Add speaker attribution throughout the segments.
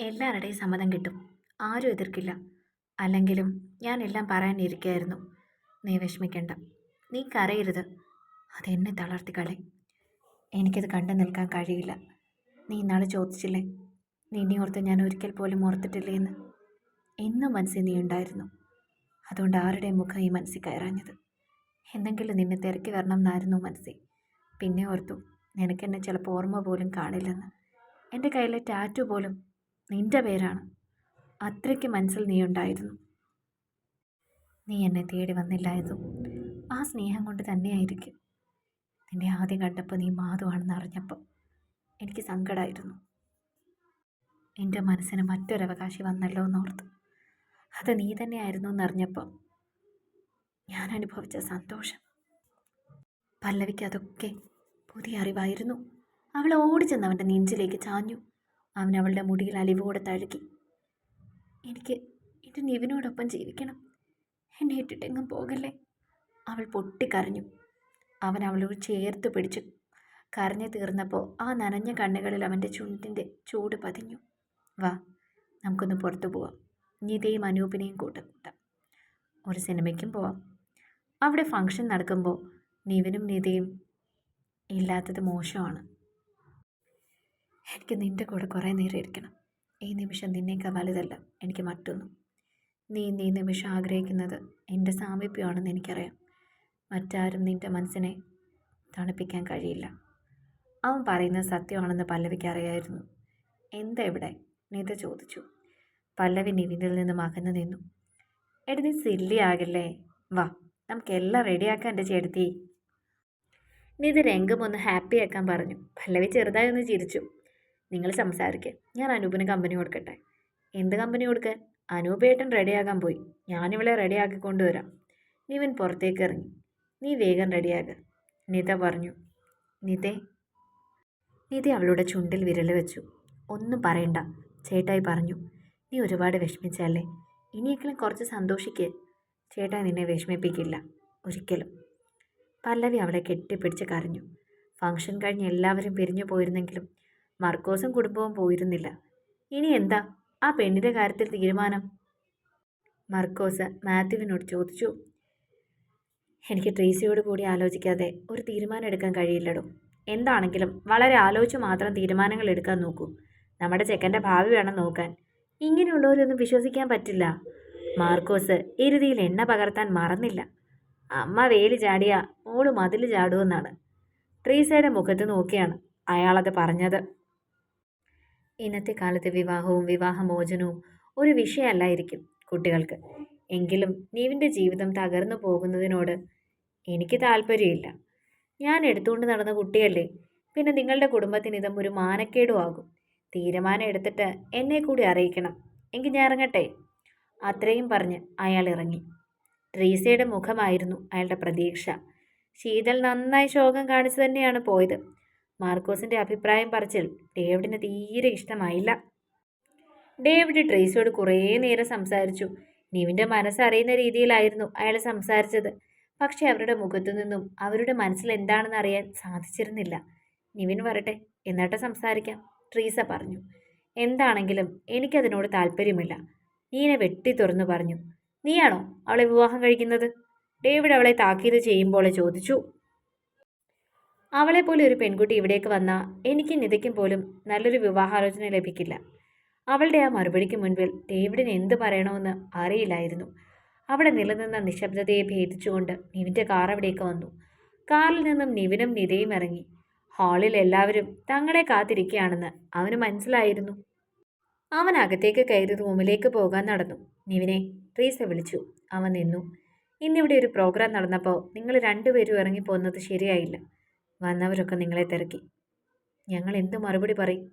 Speaker 1: എല്ലാവരുടെയും സമ്മതം കിട്ടും. ആരും എതിർക്കില്ല. അല്ലെങ്കിലും ഞാൻ എല്ലാം പറയാനിരിക്കുകയായിരുന്നു നീ വിഷമിക്കണ്ട. നീ കരയരുത്. അതെന്നെ തളർത്തിക്കളെ എനിക്കത് കണ്ടു നിൽക്കാൻ കഴിയില്ല. നീ ഇന്നാൾ ചോദിച്ചില്ലേ? നിന്നെ ഓർത്ത് ഞാൻ ഒരിക്കൽ പോലും ഓർത്തിട്ടില്ലേ എന്ന് എന്നും മനസ്സിൽ നീ ഉണ്ടായിരുന്നു. അതുകൊണ്ട് ആരുടെ മുഖം ഈ മനസ്സിൽ കയറാഞ്ഞത്? എന്തെങ്കിലും നിന്നെ തിരക്കി വരണം എന്നായിരുന്നു മനസ്സിൽ. പിന്നെ ഓർത്തു നിനക്കെന്നെ ചിലപ്പോൾ ഓർമ്മ പോലും കാണില്ലെന്ന്. എന്റെ കയ്യിലെ ടാറ്റു പോലും നിന്റെ പേരാണ്. അത്രയ്ക്ക് മനസ്സിൽ നീ ഉണ്ടായിരുന്നു. നീ എന്നെ തേടി വന്നില്ലായതും ആ സ്നേഹം കൊണ്ട് തന്നെയായിരിക്കും. നിന്നെ ആദ്യം കണ്ടപ്പോൾ നീ മാധുവാണെന്ന് അറിഞ്ഞപ്പോൾ എനിക്ക് സങ്കടമായിരുന്നു എന്റെ മനസ്സിന് മറ്റൊരവകാശി വന്നല്ലോ എന്നോർത്ത്. അത് നീ തന്നെയായിരുന്നു എന്നറിഞ്ഞപ്പോൾ ഞാൻ അനുഭവിച്ച സന്തോഷം. പല്ലവിക്ക് അതൊക്കെ പുതിയ അറിവായിരുന്നു. അവൾ ഓടിച്ചെന്ന് അവന്റെ നെഞ്ചിലേക്ക് ചാഞ്ഞു. അവൻ അവളുടെ മുടിയിൽ അലിവോടെ തഴുകി. എനിക്ക് എന്റെ നിവിനോടൊപ്പം ജീവിക്കണം. എന്നെ ഇട്ടിട്ടെങ്ങും പോകല്ലേ? അവൾ പൊട്ടിക്കരഞ്ഞു. അവൻ അവളോട് ചേർത്ത് പിടിച്ചു. കരഞ്ഞു തീർന്നപ്പോൾ ആ നനഞ്ഞ കണ്ണുകളിൽ അവന്റെ ചുണ്ടിന്റെ ചൂട് പതിഞ്ഞു. വാ നമുക്കൊന്ന് പുറത്തു പോവാം. നീതയും അനൂപിനെയും കൂട്ടക്കൂട്ടാം ഒരു സിനിമയ്ക്കും പോവാം. അവിടെ ഫങ്ഷൻ നടക്കുമ്പോൾ നിവിനും നിതയും ഇല്ലാത്തത് മോശമാണ്. എനിക്ക് നിന്റെ കൂടെ കുറേ നേരം ഇരിക്കണം. ഈ നിമിഷം നിന്നേക്കാൾ വലുതല്ല എനിക്ക് മറ്റൊന്നും. നീ നീ നിമിഷം ആഗ്രഹിക്കുന്നത് എന്റെ സാമീപ്യമാണെന്ന് എനിക്കറിയാം. മറ്റാരും നിന്റെ മനസ്സിനെ തണുപ്പിക്കാൻ കഴിയില്ല. അവൻ പറയുന്നത് സത്യമാണെന്ന് പല്ലവിക്ക് അറിയായിരുന്നു. എന്താ ഇവിടെ നിത ചോദിച്ചു. പല്ലവി നിവിനിൽ നിന്ന് അകന്നു നിന്നു. എടി നീ സില്ലി ആകില്ലേ? വാ നമുക്കെല്ലാം റെഡിയാക്കാൻ എന്റെ ചേട്ടത്തി. നിത് രംഗം ഒന്ന് ഹാപ്പിയാക്കാൻ പറഞ്ഞു. പല്ലവി ചെറുതായി ഒന്ന് ചിരിച്ചു. നിങ്ങൾ സംസാരിക്കുക ഞാൻ അനൂപിന് കമ്പനി കൊടുക്കട്ടെ. എന്ത് കമ്പനി കൊടുക്കാൻ അനൂപേട്ടൻ റെഡിയാകാൻ പോയി. ഞാനിവളെ റെഡിയാക്കി കൊണ്ടുവരാം. നിവിൻ പുറത്തേക്ക് ഇറങ്ങി. നീ വേഗം റെഡിയാക നിത പറഞ്ഞു. നിതേ. നിത അവളുടെ ചുണ്ടിൽ വിരൽ വെച്ചു. ഒന്നും പറയണ്ട. ചേട്ടായി പറഞ്ഞു. നീ ഒരുപാട് വിഷമിച്ചല്ലേ? ഇനിയെങ്കിലും കുറച്ച് സന്തോഷിക്ക്. ചേട്ടായി നിന്നെ വിഷമിപ്പിക്കില്ല. ഒരിക്കലും. പല്ലവി അവളെ കെട്ടിപ്പിടിച്ച് കരഞ്ഞു. ഫംഗ്ഷൻ കഴിഞ്ഞ് എല്ലാവരും പിരിഞ്ഞു പോയിരുന്നെങ്കിലും മർക്കോസും കുടുംബവും പോയിരുന്നില്ല. ഇനി എന്താ? ആ പെണ്ണിന്റെ കാര്യത്തിൽ തീരുമാനം? മർക്കോസ് മാത്യുവിനോട് ചോദിച്ചു. എനിക്ക് ട്രീസിയോട് കൂടി ആലോചിക്കാതെ ഒരു തീരുമാനം എടുക്കാൻ കഴിയില്ലടോ. എന്താണെങ്കിലും വളരെ ആലോചിച്ച് മാത്രം തീരുമാനങ്ങൾ എടുക്കാൻ നോക്കൂ. നമ്മുടെ ചെക്കന്റെ ഭാവി വേണം നോക്കാൻ. ഇങ്ങനെയുള്ളവരൊന്നും വിശ്വസിക്കാൻ പറ്റില്ല. മാർക്കോസ് ഇരുതിയിൽ എണ്ണ പകർത്താൻ മറന്നില്ല. അമ്മ വേലി ചാടിയ മോൾ മതിൽ ചാടുമെന്നാണ്. ട്രീസയുടെ മുഖത്ത് നോക്കിയാണ് അയാളത് പറഞ്ഞത്. ഇന്നത്തെ കാലത്ത് വിവാഹവും വിവാഹമോചനവും ഒരു വിഷയമല്ലായിരിക്കും കുട്ടികൾക്ക്. എങ്കിലും നീവിന്റെ ജീവിതം തകർന്നു പോകുന്നതിനോട് എനിക്ക് താല്പര്യമില്ല ഞാൻ എടുത്തുകൊണ്ട് നടന്ന കുട്ടിയല്ലേ പിന്നെ നിങ്ങളുടെ കുടുംബത്തിന് ഇതും ഒരു മാനക്കേടും ആകും. തീരുമാനം എടുത്തിട്ട് എന്നെ കൂടി അറിയിക്കണം. എങ്കിൽ ഞാൻ ഇറങ്ങട്ടെ? അത്രയും പറഞ്ഞ് അയാൾ ഇറങ്ങി. ട്രീസയുടെ മുഖമായിരുന്നു അയാളുടെ പ്രതീക്ഷ. ശീതൽ നന്നായി ശോകം കാണിച്ചു തന്നെയാണ് പോയത്. മാർക്കോസിന്റെ അഭിപ്രായം പറച്ചിൽ ഡേവിഡിന് തീരെ ഇഷ്ടമായില്ല. ഡേവിഡ് ട്രേസിയോട് കുറേ നേരം സംസാരിച്ചു. നിവിന്റെ മനസ്സറിയുന്ന രീതിയിലായിരുന്നു അയാൾ സംസാരിച്ചത്. പക്ഷെ അവരുടെ മുഖത്തു നിന്നും അവരുടെ മനസ്സിൽ എന്താണെന്ന് അറിയാൻ സാധിച്ചിരുന്നില്ല. നിവിൻ വരട്ടെ എന്നിട്ട് സംസാരിക്കാം ട്രീസ പറഞ്ഞു. എന്താണെങ്കിലും എനിക്കതിനോട് താല്പര്യമില്ല. നീനെ വെട്ടി തുറന്നു പറഞ്ഞു. നീയാണോ അവളെ വിവാഹം കഴിക്കുന്നത്? ഡേവിഡ് അവളെ താക്കീത് ചെയ്യുമ്പോൾ ചോദിച്ചു. അവളെപ്പോലെ ഒരു പെൺകുട്ടി ഇവിടേക്ക് വന്നാൽ എനിക്ക് നിതയ്ക്കും പോലും നല്ലൊരു വിവാഹാലോചന ലഭിക്കില്ല. അവളുടെ ആ മറുപടിക്ക് മുൻപിൽ ഡേവിഡിന് എന്ത് പറയണമെന്ന് അറിയില്ലായിരുന്നു. അവിടെ നിലനിന്ന നിശബ്ദതയെ ഭേദിച്ചുകൊണ്ട് നിവിന്റെ കാർ അവിടേക്ക് വന്നു. കാറിൽ നിന്നും നിവിനും നിതയും ഇറങ്ങി. ഹാളിൽ എല്ലാവരും തങ്ങളെ കാത്തിരിക്കുകയാണെന്ന് അവന് മനസ്സിലായിരുന്നു. അവൻ അകത്തേക്ക് കയറി റൂമിലേക്ക് പോകാൻ നടന്നു. നിവിനെ ട്രീസ വിളിച്ചു. അവൻ നിന്നു. ഇന്നിവിടെ ഒരു പ്രോഗ്രാം നടന്നപ്പോൾ നിങ്ങൾ രണ്ടുപേരും ഇറങ്ങിപ്പോകുന്നത് ശരിയായില്ല. വന്നവരൊക്കെ നിങ്ങളെ തിരക്കി. ഞങ്ങൾ എന്ത് മറുപടി പറയും?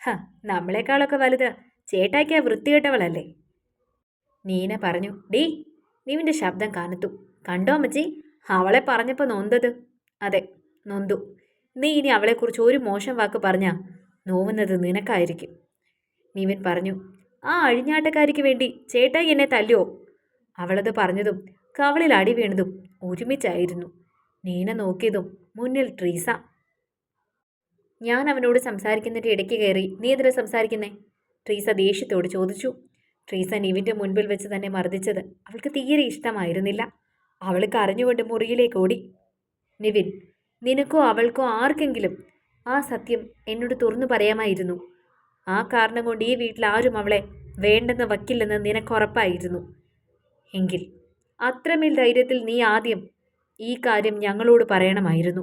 Speaker 1: ഹ നമ്മളെക്കാളൊക്കെ വലുത്. ചേട്ടായ്ക്ക് വൃത്തികെട്ടവളല്ലേ നീന പറഞ്ഞു ഡീ നീവിന്റെ ശബ്ദം കാനത്തു. കണ്ടോ അമ്മച്ചി? അവളെ പറഞ്ഞപ്പോൾ നൊന്തത്. അതെ നൊന്തു. നീ ഇനി അവളെക്കുറിച്ച് ഒരു മോശം വാക്ക് പറഞ്ഞാ നോവുന്നത് നിനക്കായിരിക്കും. നീവൻ പറഞ്ഞു ആ അഴിഞ്ഞാട്ടക്കാരിക്ക് വേണ്ടി ചേട്ടായി എന്നെ തല്ലുവോ? അവളത് പറഞ്ഞതും കവളിൽ അടി വീണതും ഒരുമിച്ചായിരുന്നു. നീന നോക്കിയതും മുന്നിൽ ട്രീസ. ഞാൻ അവനോട് സംസാരിക്കുന്നതിന്റെ ഇടയ്ക്ക് കയറി നീ എതിരെ സംസാരിക്കുന്നേ? ട്രീസ ദേഷ്യത്തോട് ചോദിച്ചു. ട്രീസ നിവിന്റെ മുൻപിൽ വെച്ച് തന്നെ മർദ്ദിച്ചത് അവൾക്ക് തീരെ ഇഷ്ടമായിരുന്നില്ല. അവൾ കരഞ്ഞുകൊണ്ട് മുറിയിലേക്ക് ഓടി. നിവിൻ നിനക്കോ അവൾക്കോ ആർക്കെങ്കിലും ആ സത്യം എന്നോട് തുറന്നു പറയാമായിരുന്നു. ആ കാരണം കൊണ്ട് ഈ വീട്ടിൽ ആരും അവളെ വേണ്ടെന്ന് വക്കില്ലെന്ന് നിനക്കുറപ്പായിരുന്നു എങ്കിൽ അത്രമേൽ ധൈര്യത്തിൽ നീ ആദ്യം ഈ കാര്യം ഞങ്ങളോട് പറയണമായിരുന്നു.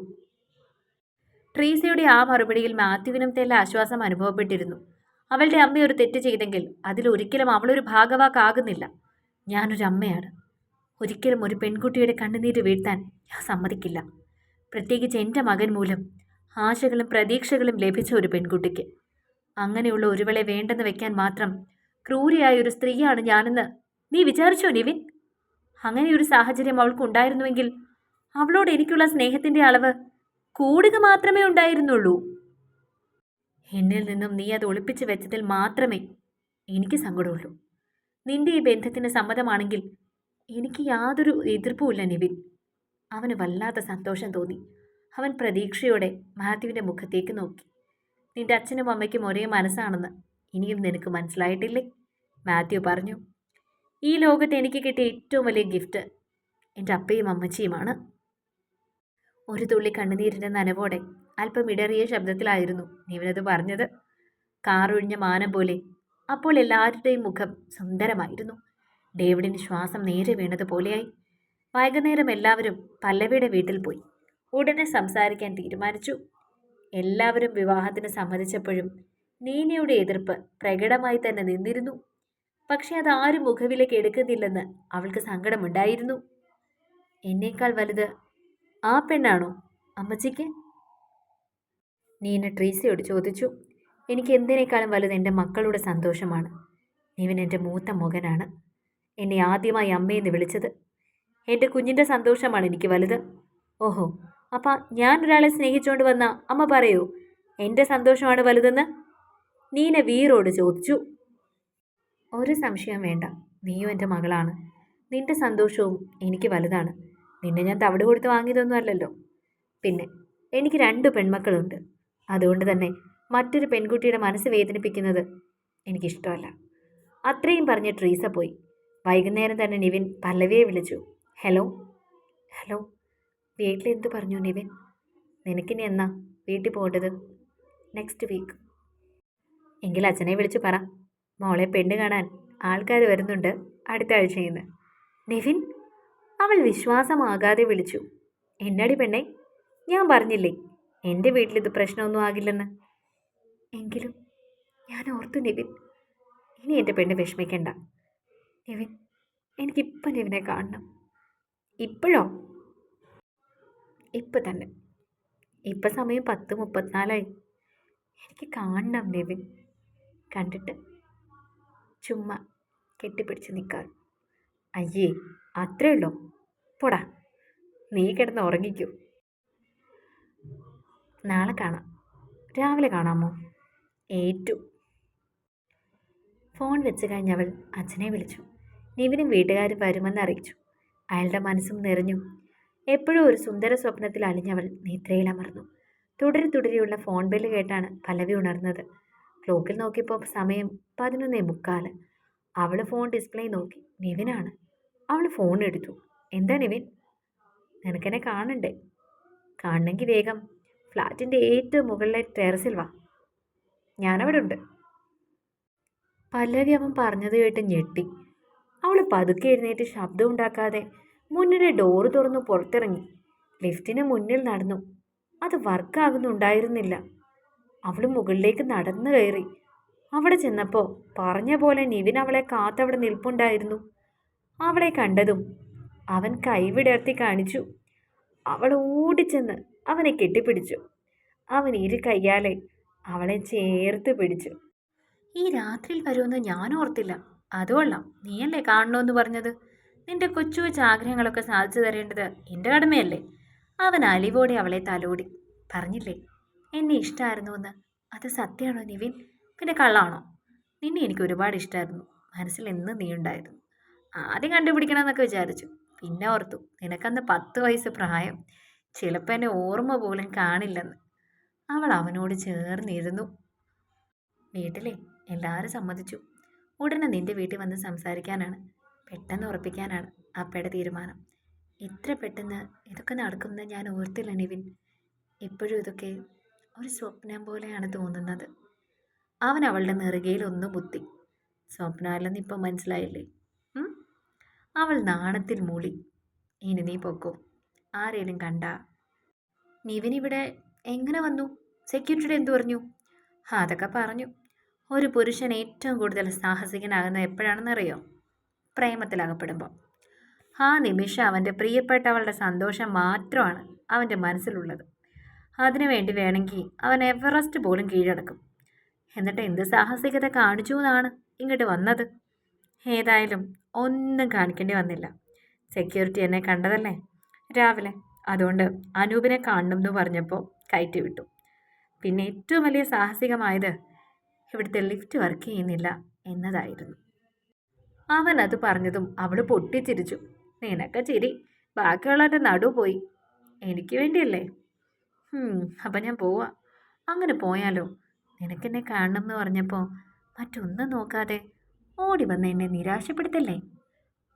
Speaker 1: ട്രീസയുടെ ആ മറുപടിയിൽ മാത്യുവിനും തെല്ല ആശ്വാസം അനുഭവപ്പെട്ടിരുന്നു. അവളുടെ അമ്മ ഒരു തെറ്റ് ചെയ്തെങ്കിൽ അതിലൊരിക്കലും അവളൊരു ഭാഗവാക്കാകുന്നില്ല. ഞാനൊരു അമ്മയാണ്. ഒരിക്കലും ഒരു പെൺകുട്ടിയുടെ കണ്ണുനീര് വീഴ്ത്താൻ ഞാൻ സമ്മതിക്കില്ല. പ്രത്യേകിച്ച് എന്റെ മകൻ മൂലം ആശകളും പ്രതീക്ഷകളും ലഭിച്ച ഒരു പെൺകുട്ടിക്ക്. അങ്ങനെയുള്ള ഒരുവളെ വേണ്ടെന്ന് വെക്കാൻ മാത്രം ക്രൂരിയായ ഒരു സ്ത്രീയാണ് ഞാനെന്ന് നീ വിചാരിച്ചോ നിവിൻ? അങ്ങനെ ഒരു സാഹചര്യം അവൾക്കുണ്ടായിരുന്നുവെങ്കിൽ അവളോട് എനിക്കുള്ള സ്നേഹത്തിന്റെ അളവ് കൂടുക മാത്രമേ ഉണ്ടായിരുന്നുള്ളൂ. എന്നിൽ നിന്നും നീ അത് ഒളിപ്പിച്ച് വെച്ചതിൽ മാത്രമേ എനിക്ക് സങ്കടമുള്ളൂ. നിന്റെ ഈ ബന്ധത്തിന് സമ്മതമാണെങ്കിൽ എനിക്ക് യാതൊരു എതിർപ്പുമില്ല നിവിൻ. അവന് വല്ലാത്ത സന്തോഷം തോന്നി. അവൻ പ്രതീക്ഷയോടെ മാത്യുവിന്റെ മുഖത്തേക്ക് നോക്കി. നിന്റെ അച്ഛനും അമ്മയ്ക്കും ഒരേ മനസ്സാണെന്ന് ഇനിയും നിനക്ക് മനസ്സിലായിട്ടില്ലേ? മാത്യു പറഞ്ഞു. ഈ ലോകത്ത് എനിക്ക് കിട്ടിയ ഏറ്റവും വലിയ ഗിഫ്റ്റ് എന്റെ അപ്പയും അമ്മച്ചിയുമാണ്. ഒരു തുള്ളി കണ്ണുനീരിന്റെ നനവോടെ അല്പം ഇടറിയ ശബ്ദത്തിലായിരുന്നു നീവനത് പറഞ്ഞത്. കാറൊഴിഞ്ഞ മാനം പോലെ. അപ്പോൾ എല്ലാവരുടെയും മുഖം സുന്ദരമായിരുന്നു. ഡേവിഡിന് ശ്വാസം നേരെ വീണതുപോലെയായി വൈകുന്നേരം എല്ലാവരും പല്ലവിയുടെ വീട്ടിൽ പോയി. ഉടനെ സംസാരിക്കാൻ തീരുമാനിച്ചു. എല്ലാവരും വിവാഹത്തിന് സമ്മതിച്ചപ്പോഴും നീനയുടെ എതിർപ്പ് പ്രകടമായി തന്നെ നിന്നിരുന്നു. പക്ഷെ അത് ആരും മുഖവിലേക്ക് എടുക്കുന്നില്ലെന്ന് അവൾക്ക് സങ്കടമുണ്ടായിരുന്നു. എന്നേക്കാൾ വലുത് ആ പെണ്ണാണോ? അമ്മച്ചിക്ക്? നീന ട്രീസയോട് ചോദിച്ചു. എനിക്ക് എന്തിനേക്കാളും വലുത് എന്റെ മക്കളുടെ സന്തോഷമാണ്. നീവൻ എന്റെ മൂത്ത മകനാണ്. എന്നെ ആദ്യമായി അമ്മയെന്ന് വിളിച്ചത്. എന്റെ കുഞ്ഞിന്റെ സന്തോഷമാണ് എനിക്ക് വലുത്. ഓഹോ അപ്പം ഞാൻ ഒരാളെ സ്നേഹിച്ചുകൊണ്ട് വന്ന അമ്മ പറയൂ എന്റെ സന്തോഷമാണ് വലുതെന്ന്? നീന വീറോട് ചോദിച്ചു. ഒരു സംശയം വേണ്ട നീയും എന്റെ മകളാണ്. നിന്റെ സന്തോഷവും എനിക്ക് വലുതാണ്. നിന്നെ ഞാൻ തവിട് കൊടുത്ത് വാങ്ങിയതൊന്നും അല്ലല്ലോ. പിന്നെ എനിക്ക് രണ്ട് പെൺമക്കളുണ്ട്. അതുകൊണ്ട് തന്നെ മറ്റൊരു പെൺകുട്ടിയുടെ മനസ്സ് വേദനിപ്പിക്കുന്നത് എനിക്കിഷ്ടമല്ല. അത്രയും പറഞ്ഞ് ട്രീസ പോയി. വൈകുന്നേരം തന്നെ നിവിൻ പല്ലവിയെ വിളിച്ചു. ഹലോ? ഹലോ? വീട്ടിൽ എന്ത് പറഞ്ഞു നിവിൻ? നിനക്കിനി എന്നാ വീട്ടിൽ പോകേണ്ടത്? നെക്സ്റ്റ് വീക്ക് എങ്കിൽ അച്ഛനെ വിളിച്ച് പറ. മോളെ പെണ്ണ് കാണാൻ ആൾക്കാർ വരുന്നുണ്ട് അടുത്ത ആഴ്ചയിൽ നിന്ന് നിവിൻ? അവൾ വിശ്വാസമാകാതെ വിളിച്ചു. എന്നടി പെണ്ണെ ഞാൻ പറഞ്ഞില്ലേ എന്റെ വീട്ടിലിത് പ്രശ്നമൊന്നും ആകില്ലെന്ന്? എങ്കിലും ഞാൻ ഓർത്തു നിവിൻ ഇനി എന്റെ പെണ്ണ് വിഷമിക്കണ്ട. നിവിൻ എനിക്കിപ്പം നിവിനെ കാണണം. ഇപ്പോഴോ? ഇപ്പം തന്നെ. ഇപ്പം സമയം പത്ത് മുപ്പത്തിനാലായി. എനിക്ക് കാണണം നിവിൻ. കണ്ടിട്ട് ചുമ്മാ കെട്ടിപ്പിടിച്ച് നിൽക്കാറ് അയ്യേ അത്രേ ഉള്ളൂ? പോടാ. നീ കിടന്ന് ഉറങ്ങിക്കൂ. നാളെ കാണാം. രാവിലെ കാണാമോ? ഏറ്റു. ഫോൺ വെച്ച് കഴിഞ്ഞവൾ അച്ഛനെ വിളിച്ചു. നിവിനും വീട്ടുകാരും വരുമെന്ന് അറിയിച്ചു. അയാളുടെ മനസ്സും നിറഞ്ഞു. എപ്പോഴും ഒരു സുന്ദര സ്വപ്നത്തിൽ അലിഞ്ഞവൾ നിദ്രയിലമർന്നു തുടരെ തുടരെയുള്ള ഫോൺ ബില്ല് കേട്ടാണ് പലവി ഉണർന്നത്. ക്ലോക്കിൽ നോക്കിയപ്പോൾ സമയം പതിനൊന്നേ മുക്കാൽ. അവൾ ഫോൺ ഡിസ്പ്ലേ നോക്കി. നിവിനാണ്. അവൾ ഫോൺ എടുത്തു. എന്താ നിവിൻ? നിനക്കെന്നെ കാണണ്ടേ കാണണമെങ്കിൽ വേഗം. ഫ്ലാറ്റിന്റെ ഏറ്റവും മുകളിലെ ടെറസിൽ വാ. ഞാനവിടെ ഉണ്ട് പല്ലവി അവൻ പറഞ്ഞത് കേട്ട് ഞെട്ടി. അവൾ പതുക്കെ എഴുന്നേറ്റ് ശബ്ദം ഉണ്ടാക്കാതെ മുന്നിലെ ഡോറ് തുറന്ന് പുറത്തിറങ്ങി. ലിഫ്റ്റിന് മുന്നിൽ നടന്നു. അത് വർക്കാകുന്നുണ്ടായിരുന്നില്ല. അവൾ മുകളിലേക്ക് നടന്നു കയറി. അവിടെ ചെന്നപ്പോൾ പറഞ്ഞ പോലെ നിവിൻ അവളെ കാത്തവിടെ നിൽപ്പുണ്ടായിരുന്നു. അവളെ കണ്ടതും അവൻ കൈവിടർത്തി കാണിച്ചു. അവൾ ഓടിച്ചെന്ന് അവനെ കെട്ടിപ്പിടിച്ചു. അവൻ ഇരു കയ്യാലെ അവളെ ചേർത്ത് പിടിച്ചു. ഈ രാത്രിയിൽ വരുമെന്ന് ഞാൻ ഓർത്തില്ല. അതുകൊള്ളാം നീയല്ലേ കാണണമെന്ന് പറഞ്ഞത്? നിന്റെ കൊച്ചു കൊച്ചു ആഗ്രഹങ്ങളൊക്കെ സാധിച്ചു തരേണ്ടത് എന്റെ കടമയല്ലേ? അവൻ അലിവോടെ അവളെ തലോടി. പറഞ്ഞില്ലേ എന്നെ ഇഷ്ടമായിരുന്നു എന്ന് അത് സത്യമാണോ നിവിൻ? പിന്നെ കള്ളാണോ? നിന്നെ എനിക്ക് ഒരുപാട് ഇഷ്ടമായിരുന്നു മനസ്സിൽ എന്ന് നീ ഉണ്ടായിരുന്നു ആദ്യം കണ്ടുപിടിക്കണമെന്നൊക്കെ വിചാരിച്ചു. പിന്നെ ഓർത്തു നിനക്കന്ന് പത്ത് വയസ്സ് പ്രായം. ചിലപ്പോൾ എന്നെ ഓർമ്മ പോലും കാണില്ലെന്ന്. അവൾ അവനോട് ചേർന്നിരുന്നു. വീട്ടിലെ എല്ലാവരും സമ്മതിച്ചു. ഉടനെ നിന്റെ വീട്ടിൽ വന്ന് സംസാരിക്കാനാണ്. പെട്ടെന്ന് ഉറപ്പിക്കാനാണ് അപ്പയുടെ തീരുമാനം. ഇത്ര പെട്ടെന്ന് ഇതൊക്കെ നടക്കുമെന്ന് ഞാൻ ഓർത്തില്ല നിവിൻ. ഇപ്പോഴും ഇതൊക്കെ ഒരു സ്വപ്നം പോലെയാണ് തോന്നുന്നത്. അവൻ അവളുടെ നെറുകയിൽ ഒന്ന് ബുദ്ധി സ്വപ്നമല്ലെന്ന് ഇപ്പം മനസ്സിലായില്ലേ? അവൾ നാണത്തിൽ മൂളി. ഇനി നീ പൊക്കോ. ആരേലും കണ്ട? നിവിൻ ഇവിടെ എങ്ങനെ വന്നു? സെക്യൂരിറ്റിയുടെ എന്തു പറഞ്ഞു? അതൊക്കെ പറഞ്ഞു. ഒരു പുരുഷൻ ഏറ്റവും കൂടുതൽ സാഹസികനാകുന്നത് എപ്പോഴാണെന്നറിയോ? പ്രേമത്തിലകപ്പെടുമ്പോൾ ആ നിമിഷം അവന്റെ പ്രിയപ്പെട്ടവളുടെ സന്തോഷം മാത്രമാണ് അവന്റെ മനസ്സിലുള്ളത്. അതിനുവേണ്ടി വേണമെങ്കിൽ അവൻ എവറസ്റ്റ് പോലും കീഴടക്കും. എന്നിട്ട് എന്ത് സാഹസികത കാണിച്ചു എന്നാണ് ഇങ്ങോട്ട് വന്നത്? ഏതായാലും ഒന്നും കാണിക്കേണ്ടി വന്നില്ല. സെക്യൂരിറ്റി എന്നെ കണ്ടതല്ലേ? രാവിലെ. അതുകൊണ്ട് അനൂപിനെ കാണണം എന്ന് പറഞ്ഞപ്പോൾ കയറ്റി വിട്ടു. പിന്നെ ഏറ്റവും വലിയ സാഹസികമായത് ഇവിടുത്തെ ലിഫ്റ്റ് വർക്ക് ചെയ്യുന്നില്ല എന്നതായിരുന്നു. അവൻ അത് പറഞ്ഞതും അവൾ പൊട്ടിച്ചിരിച്ചു. നിനക്ക് ചിരി. ബാക്കിയുള്ളവരുടെ നടു പോയി. എനിക്ക് വേണ്ടിയല്ലേ? അപ്പം ഞാൻ പോവാ. അങ്ങനെ പോയാലോ? നിനക്കെന്നെ കാണണം എന്ന് പറഞ്ഞപ്പോൾ മറ്റൊന്നും നോക്കാതെ ഓടി വന്ന് എന്നെ നിരാശപ്പെടുത്തല്ലേ?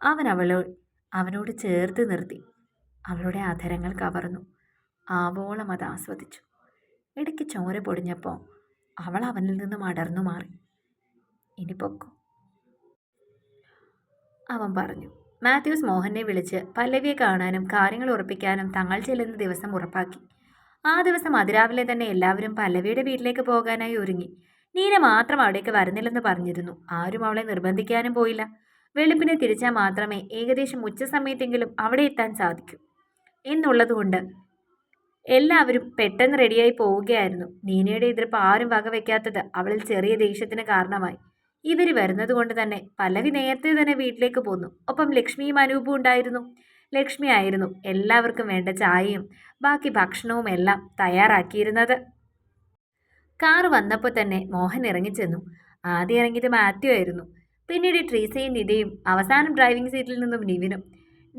Speaker 1: അവൻ അവളോ അവനോട് ചേർത്ത് നിർത്തി. അവളുടെ അധരങ്ങൾ കവർന്നു. ആവോളം അത് ആസ്വദിച്ചു. ഇടയ്ക്ക് ചോര പൊടിഞ്ഞപ്പോൾ അവൾ അവനിൽ നിന്നും അടർന്നു മാറി. ഇനി പൊക്കോ? അവൻ പറഞ്ഞു. മാത്യൂസ് മോഹനെ വിളിച്ച് പല്ലവിയെ കാണാനും കാര്യങ്ങൾ ഉറപ്പിക്കാനും തങ്ങൾ ചെല്ലുന്ന ദിവസം ഉറപ്പാക്കി. ആ ദിവസം അതിരാവിലെ തന്നെ എല്ലാവരും പല്ലവിയുടെ വീട്ടിലേക്ക് പോകാനായി ഒരുങ്ങി. നീന മാത്രം അവിടേക്ക് വരുന്നില്ലെന്ന് പറഞ്ഞിരുന്നു. ആരും അവളെ നിർബന്ധിക്കാനും പോയില്ല. വെളുപ്പിനെ തിരിച്ചാൽ മാത്രമേ ഏകദേശം ഉച്ച സമയത്തെങ്കിലും അവിടെ എത്താൻ സാധിക്കൂ. എന്നുള്ളതുകൊണ്ട് എല്ലാവരും പെട്ടെന്ന് റെഡിയായി പോവുകയായിരുന്നു. നീനയുടെ എതിർപ്പ് ആരും വകവെക്കാത്തത് അവളിൽ ചെറിയ ദേഷ്യത്തിന് കാരണമായി. ഇവർ വരുന്നത് കൊണ്ട് തന്നെ പല്ലവി നേരത്തെ തന്നെ വീട്ടിലേക്ക് പോന്നു. ഒപ്പം ലക്ഷ്മിയും അനൂപും ഉണ്ടായിരുന്നു. ലക്ഷ്മി ആയിരുന്നു എല്ലാവർക്കും വേണ്ട ചായയും ബാക്കി ഭക്ഷണവും എല്ലാം തയ്യാറാക്കിയിരുന്നത്. കാറ് വന്നപ്പോൾ തന്നെ മോഹൻ ഇറങ്ങിച്ചെന്നു. ആദ്യം ഇറങ്ങിയത് മാത്യു ആയിരുന്നു. പിന്നീട് ട്രീസയും നിധയും അവസാനം ഡ്രൈവിംഗ് സീറ്റിൽ നിന്നും നിവിനും.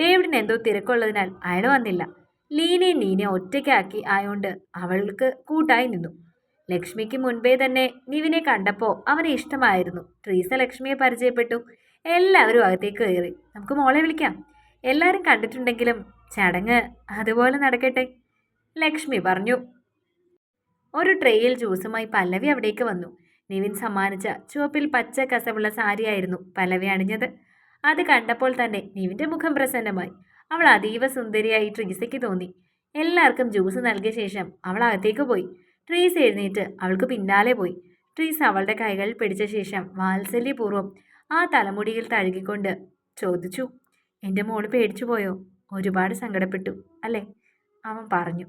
Speaker 1: ഡേവിഡിന് എന്തോ തിരക്കുള്ളതിനാൽ അയാൾ വന്നില്ല. ലീനയും നീനെ ഒറ്റയ്ക്കാക്കി ആയതുകൊണ്ട് അവൾക്ക് കൂട്ടായി നിന്നു. ലക്ഷ്മിക്ക് മുൻപേ തന്നെ നിവിനെ കണ്ടപ്പോൾ അവനെ ഇഷ്ടമായിരുന്നു. ട്രീസ ലക്ഷ്മിയെ പരിചയപ്പെട്ടു. എല്ലാവരും അകത്തേക്ക് കയറി. നമുക്ക് മോളെ വിളിക്കാം. എല്ലാവരും കണ്ടിട്ടുണ്ടെങ്കിലും ചടങ്ങ് അതുപോലെ നടക്കട്ടെ. ലക്ഷ്മി പറഞ്ഞു ഒരു ട്രേയിൽ ജ്യൂസുമായി പല്ലവി അവിടേക്ക് വന്നു. നിവിൻ സമ്മാനിച്ച ചുവപ്പിൽ പച്ച കസവുള്ള സാരിയായിരുന്നു പല്ലവി അണിഞ്ഞത്. അത് കണ്ടപ്പോൾ തന്നെ നിവിന്റെ മുഖം പ്രസന്നമായി. അവൾ അതീവ സുന്ദരിയായി ട്രീസയ്ക്ക് തോന്നി. എല്ലാവർക്കും ജ്യൂസ് നൽകിയ ശേഷം അവൾ അകത്തേക്ക് പോയി. ട്രീസ് എഴുന്നേറ്റ് അവൾക്ക് പിന്നാലെ പോയി. ട്രീസ് അവളുടെ കൈകൾ പിടിച്ച ശേഷം വാത്സല്യപൂർവം ആ തലമുടിയിൽ തഴുകിക്കൊണ്ട് ചോദിച്ചു എന്റെ മോൾ പേടിച്ചു പോയോ? ഒരുപാട് സങ്കടപ്പെട്ടു അല്ലേ? അവൻ പറഞ്ഞു.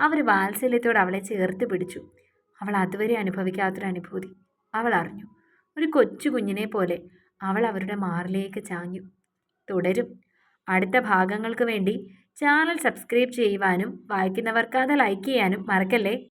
Speaker 1: അവർ വാത്സല്യത്തോട് അവളെ ചേർത്ത് പിടിച്ചു. അവൾ അതുവരെ അനുഭവിക്കാത്തൊരു അനുഭൂതി. അവൾ അറിഞ്ഞു. ഒരു കൊച്ചു കുഞ്ഞിനെ പോലെ അവൾ അവരുടെ മാറിലേക്ക് ചാഞ്ഞു. തുടരും. അടുത്ത ഭാഗങ്ങൾക്ക് വേണ്ടി ചാനൽ സബ്സ്ക്രൈബ് ചെയ്യുവാനും വായിക്കുന്നവർക്ക് അത് ലൈക്ക് ചെയ്യാനും മറക്കല്ലേ?